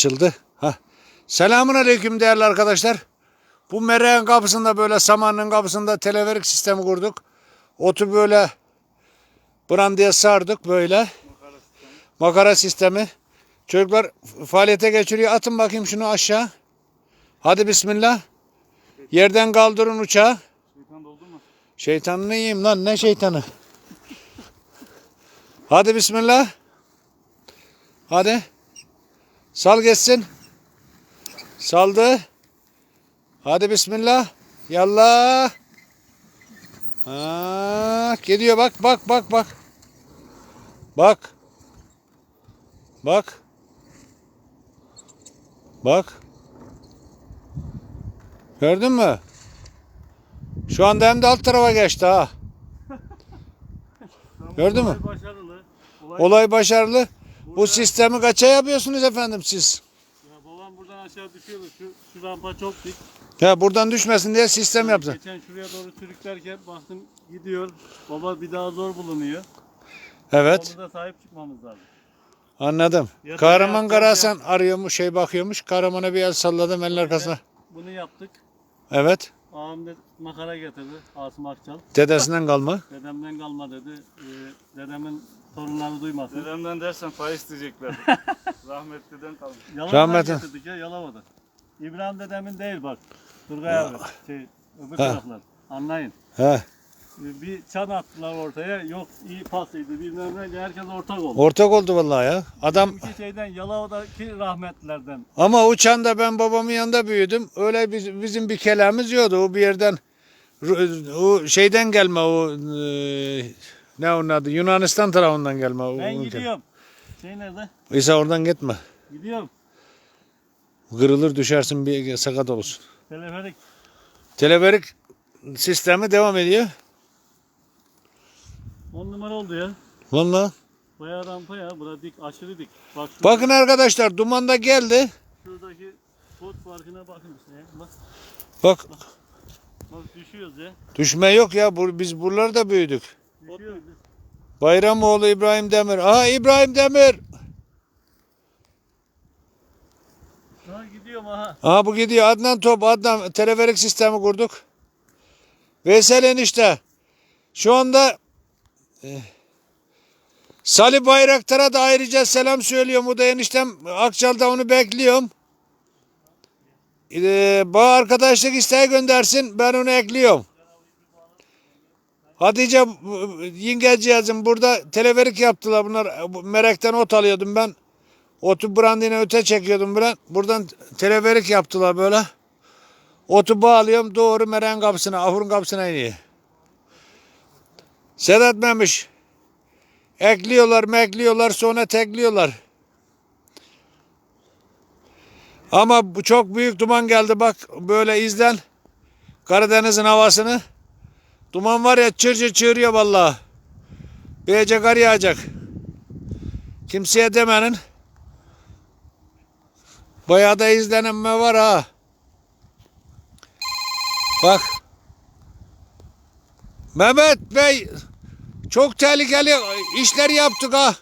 açıldı. Selamun aleyküm değerli arkadaşlar. Bu mereğin kapısında böyle samanın kapısında teleferik sistemi kurduk. Otu böyle brandyaya sardık böyle. Makara sistemi. Çocuklar faaliyete geçiriyor. Atın bakayım şunu aşağı. Hadi bismillah. Yerden kaldırın uçağı. Şeytan doldu mu? Şeytanını yiyeyim lan ne şeytanı. Hadi bismillah. Hadi. Sal geçsin. Saldı. Hadi bismillah. Yallah. Ha, gidiyor bak bak bak bak. Bak. Bak. Bak. Gördün mü? Şu anda hem de alt tarafa geçti ha. Gördün olay mü? Başarılı. Olay, Olay başarılı. Bu sistemi kaça yapıyorsunuz efendim siz? Ya babam buradan aşağı düşüyordu. Şu, şu rampa çok dik. Ya buradan düşmesin diye sistem yaptın. Geçen şuraya doğru sürüklerken baktım gidiyor. Baba bir daha zor bulunuyor. Evet. Onu da sahip çıkmamız lazım. Anladım. Ya da Kahraman Karahasan arıyormuş, şey bakıyormuş. Kahramana bir el salladım elin arkasına. Bunu yaptık. Evet. Ağam da makara getirdi. Asım Akçal. Dedesinden kalma. Dedemden kalma dedi. Ee, dedemin torunları duymasın. Dedemden dersen pay isteyecekler. Rahmetliden kalmış. Yalova'dan Rahmetli. getirdik ya Yalova'da. İbrahim dedemin değil bak. Turgay abi. Şey, öbür Ha. taraflar. Anlayın. He. Ee, Bir çan attılar ortaya. Yok iyi pasıydı bilmem ne. Herkes ortak oldu. Ortak oldu vallahi ya. Adam İki şeyden Yalova'daki rahmetlilerden. ama uçanda ben babamın yanında büyüdüm. Öyle biz- bizim bir kelamımız yoktu. O bir yerden o şeyden gelme o e, ne onun adı Yunanistan tarafından gelme. o- Ben gidiyorum. Şey nerede? İsa oradan gitme. Gidiyorum. Kırılır düşersin bir sakat olursun. Teleferik. Teleferik sistemi devam ediyor. 10 numara oldu ya. Vallahi. Bayağı rampa ya. Bura dik. Aşırı dik. Bak şurada, Bakın arkadaşlar duman da geldi. şuradaki pot farkına bakın işte ya. Bak, Bak bak düşüyoruz ya. düşme yok ya. Bu, biz buralarda büyüdük. Bayramoğlu İbrahim Demir. Aha İbrahim Demir. Ha gidiyorum aha. Aha bu gidiyor. Adnan Top. Adnan teleferik sistemi kurduk. Veysel enişte. Şu anda eh, Salih Bayraktar'a da ayrıca selam söylüyorum. O da eniştem Akçal'da onu bekliyorum. Ee, bana arkadaşlık isteği göndersin. Ben onu ekliyorum. Hatice bu- yengeciyazım burada teleferik yaptılar bunlar. Bu Merekten ot alıyordum ben. Otu brandine öte çekiyordum ben. Buradan teleferik yaptılar böyle. Otu bağlıyorum doğru meren kapısına, ahurun kapısına iniyor. Sedat Memiş. Ekliyorlar, mekliyorlar, sonra tekliyorlar. Ama bu çok büyük duman geldi bak böyle izlen. Karadeniz'in havasını. Duman var ya çır çır çığırıyor vallahi. Beyce kar yağacak. Kimseye demenin. Bayağı da izlenme var ha. Bak. Mehmet Bey çok tehlikeli işler yaptık ha.